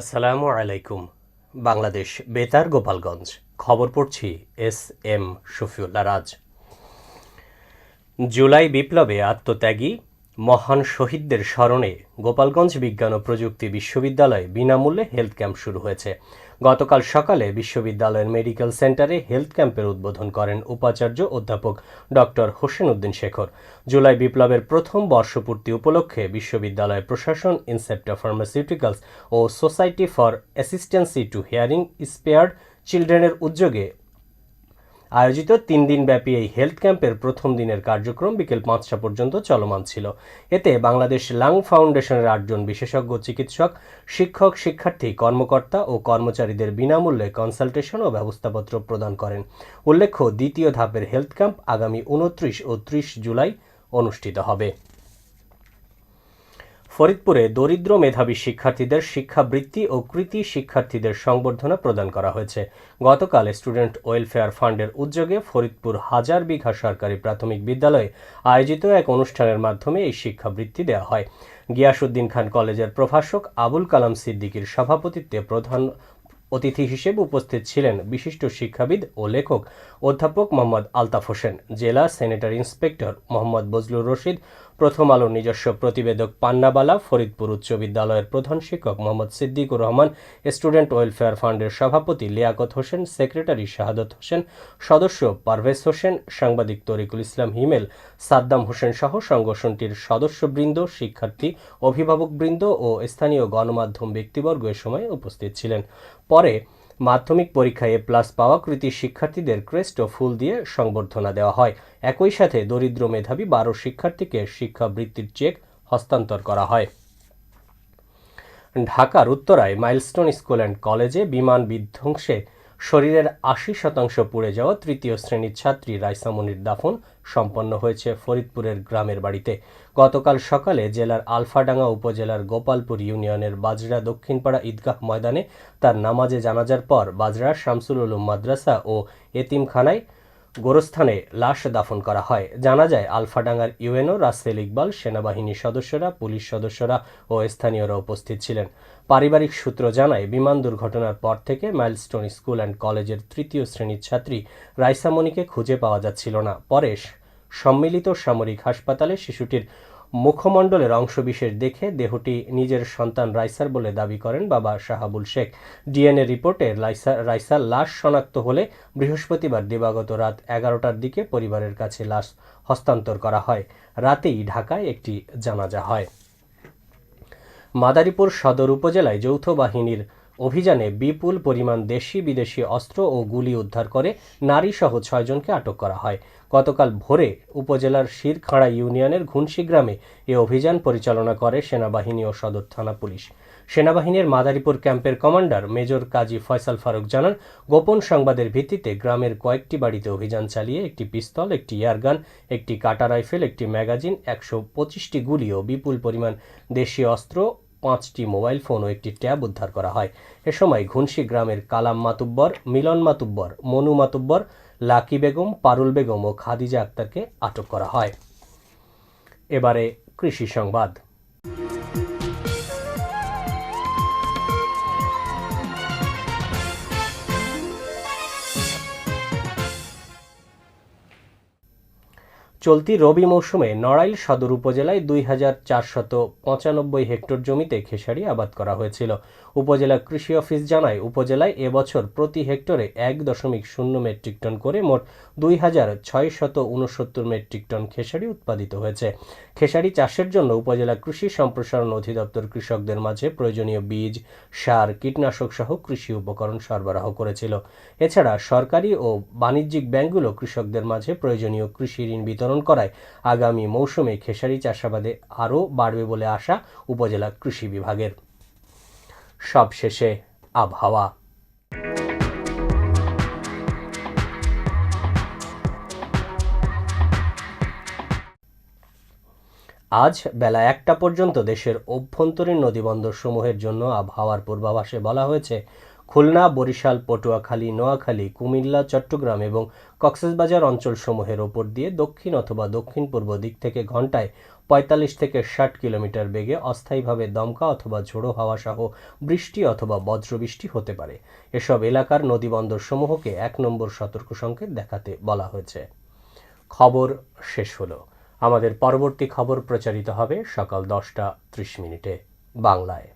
আসসালামু আলাইকুম বাংলাদেশ বেতার গোপালগঞ্জ। খবর পড়ছি S M Shafiulla Raj. July বিপ্লবে আত্মত্যাগী মহান শহীদদের স্মরণে গোপালগঞ্জ বিজ্ঞান ও প্রযুক্তি বিশ্ববিদ্যালয়ে বিনামূল্যে হেলথ ক্যাম্প শুরু হয়েছে। গতকাল সকালে বিশ্ববিদ্যালয়ের মেডিকেল সেন্টারে হেলথ ক্যাম্পের উদ্বোধন করেন উপাচার্য অধ্যাপক ডক্টর হোসেন উদ্দিন শেখর। জুলাই বিপ্লবের প্রথম বর্ষপূর্তি উপলক্ষে বিশ্ববিদ্যালয় প্রশাসন, Incepta pharmaceuticals O society for assistance to hearing spared চিলড্রেনের উদ্যোগে আয়োজিত তিন দিনব্যাপী এই হেলথ ক্যাম্পের প্রথম দিনের কার্যক্রম বিকেল পাঁচটা পর্যন্ত চলমান ছিল। এতে বাংলাদেশ লাং ফাউন্ডেশনের আটজন বিশেষজ্ঞ চিকিৎসক, শিক্ষক, শিক্ষার্থী, কর্মকর্তা ও কর্মচারীদের বিনামূল্যে কনসালটেশন ও ব্যবস্থাপত্র প্রদান করেন। উল্লেখ্য, দ্বিতীয় ধাপের হেলথ ক্যাম্প আগামী উনত্রিশ ও ত্রিশ জুলাই অনুষ্ঠিত হবে। ফরিদপুরে দরিদ্র মেধাবী শিক্ষার্থীদের শিক্ষাবৃত্তি ও কৃতি শিক্ষার্থীদের সংবর্ধনা প্রদান করা হয়েছে। গতকাল স্টুডেন্ট ওয়েলফেয়ার ফান্ডের উদ্যোগে ফরিদপুর হাজার বিঘা সরকারি প্রাথমিক বিদ্যালয়ে আয়োজিত এক অনুষ্ঠানের মাধ্যমে এই শিক্ষাবৃত্তি দেওয়া হয়। গিয়াসুদ্দিন খান কলেজের প্রভাষক আবুল কালাম সিদ্দিকীর সভাপতিত্বে প্রধান অতিথি হিসেবে উপস্থিত ছিলেন বিশিষ্ট শিক্ষাবিদ ও লেখক অধ্যাপক মোহাম্মদ আলতাফ হোসেন, জেলা স্যানিটারি ইন্সপেক্টর মোহাম্মদ বজলুর রশিদ প্রথম আলোর নিজস্ব প্রতিবেদক পান্নাবালা, ফরিদপুর উচ্চ বিদ্যালয়ের প্রধান শিক্ষক মোহাম্মদ সিদ্দিকুর রহমান, স্টুডেন্ট ওয়েলফেয়ার ফান্ডের সভাপতি লিয়াকত হোসেন, সেক্রেটারি শাহাদত হোসেন, সদস্য পারভেজ হোসেন, সাংবাদিক তরিকুল ইসলাম হিমেল, সাদ্দাম হোসেন সহ সংগঠনটির সদস্যবৃন্দ, শিক্ষার্থী, অভিভাবকবৃন্দ ও স্থানীয় গণমাধ্যম ব্যক্তিবর্গ এ সময় উপস্থিত ছিলেন। পরে মাধ্যমিক পরীক্ষায় এ প্লাস পাওয়া কৃতি শিক্ষার্থীদের ক্রেস্ট ও ফুল দিয়ে সংবর্ধনা দেওয়া হয়। একই সাথে দরিদ্র মেধাবী বারো শিক্ষার্থীকে শিক্ষাবৃত্তির চেক হস্তান্তর করা হয়। ঢাকার উত্তরায় মাইলস্টোন স্কুল অ্যান্ড কলেজে বিমান বিধ্বংসে শরীরের আশি শতাংশ পুড়ে যাওয়া তৃতীয় শ্রেণির ছাত্রী রাইসামনির দাফন সম্পন্ন হয়েছে ফরিদপুরের গ্রামের বাড়িতে। গতকাল সকালে জেলার আলফাডাঙ্গা উপজেলার গোপালপুর ইউনিয়নের বাজরা দক্ষিণপাড়া ঈদগাহ ময়দানে তার নামাজে জানাজার পর বাজরা, শামসুল উলুম মাদ্রাসা ও এতিমখানায় গোরস্থানে লাশ দাফন করা হয়। জানা যায়, আলফাডাঙ্গার ইউএনও রাসেল ইকবাল সেনাবাহিনীর সদস্যরা, পুলিশ সদস্যরা ও স্থানীয়রা উপস্থিত ছিলেন। পারিবারিক সূত্র জানায়, বিমান দুর্ঘটনার পর থেকে মাইলস্টোন স্কুল অ্যান্ড কলেজের তৃতীয় শ্রেণির ছাত্রী রাইসামণিকে খুঁজে পাওয়া যাচ্ছিল না। পরে সম্মিলিত সামরিক হাসপাতালে শিশুটির মুখমণ্ডলের অংশবিশেষ দেখে দেহটি নিজের সন্তান রাইসার বলে দাবি করেন বাবা শাহাবুল শেখ। ডিএনএ রিপোর্টে রাইসা রাইসার লাশ শনাক্ত হলে বৃহস্পতিবার দিবাগত রাত এগারোটার দিকে পরিবারের কাছে লাশ হস্তান্তর করা হয়। রাতেই ঢাকায় একটি জানাজা হয়। মাদারীপুর সদর উপজেলায় যৌথ বাহিনীর অভিযানে বিপুল পরিমাণ দেশি বিদেশি অস্ত্র ও গুলি উদ্ধার করে নারীসহ ছয়জনকে আটক করা হয়। গতকাল ভোরে উপজেলার শিরখাড়া ইউনিয়নের ঘুনশি গ্রামে এ অভিযান পরিচালনা করে সেনাবাহিনী ও সদর থানা পুলিশ। সেনাবাহিনীর মাদারীপুর ক্যাম্পের কমান্ডার মেজর কাজী ফয়সাল ফারুক জানান, গোপন সংবাদের ভিত্তিতে গ্রামের কয়েকটি বাড়িতে অভিযান চালিয়ে একটি পিস্তল, একটি এয়ারগান, একটি কাটা রাইফেল, একটি ম্যাগাজিন, একশো পঁচিশটি গুলি ও বিপুল পরিমাণ দেশীয় অস্ত্র পাঁচটি মোবাইল ফোন ও একটি ট্যাব উদ্ধার করা হয়। এ সময় ঘুনশি গ্রামের কালাম মাতুব্বর, মিলন মাতুব্বর, মনু মাতুব্বর, লাকি বেগম, পারুল বেগম ও খাদিজা আক্তারকে আটক করা হয়। এবারে কৃষি সংবাদ। চলতি রবি মৌসুমে নড়াইল সদর উপজেলায় দুই হাজার চারশত পঁচানব্বই হেক্টর জমিতে খেসারি আবাদ করা হয়েছিল। উপজেলা কৃষি অফিস জানায়, উপজেলায় এবছর প্রতি হেক্টরে এক দশমিক শূন্য মেট্রিক টন করে মোট দুই হাজার ছয়শত উনসত্তর মেট্রিক টন খেসারি উৎপাদিত হয়েছে। খেসারি চাষের জন্য উপজেলা কৃষি সম্প্রসারণ অধিদপ্তর কৃষকদের মাঝে প্রয়োজনীয় বীজ, সার, কীটনাশক সহ কৃষি উপকরণ সরবরাহ করেছিল। এছাড়া সরকারি ও বাণিজ্যিক ব্যাংকগুলো কৃষকদের মাঝে প্রয়োজনীয় কৃষি ঋণ বিতরণ করায় আগামী মৌসুমে খেসারি চাষাবাদে আরও বাড়বে বলে আশা উপজেলা কৃষি বিভাগের। সবশেষে আবহাওয়া। আজ বেলা একটা পর্যন্ত দেশের অভ্যন্তরীণ নদীবন্দরসমূহের জন্য আবহাওয়ার পূর্বাভাসে বলা হয়েছে খুলনা, বরিশাল, পটুয়াখালী, নোয়াখালী, কুমিল্লা, চট্টগ্রাম এবং কক্সবাজার অঞ্চলসমূহের ওপর দিয়ে দক্ষিণ অথবা দক্ষিণ পূর্ব দিক থেকে ঘন্টায় পঁয়তাল্লিশ থেকে ষাট কিলোমিটার বেগে অস্থায়ীভাবে দমকা অথবা ঝোড়ো হাওয়া সহ বৃষ্টি অথবা বজ্রবৃষ্টি হতে পারে। এসব এলাকার নদীবন্দরসমূহকে এক নম্বর সতর্ক সংকেত দেখাতে বলা হয়েছে। খবর শেষ হলো। আমাদের পরবর্তী খবর প্রচারিত হবে সকাল দশটা ত্রিশ মিনিটে বাংলায়।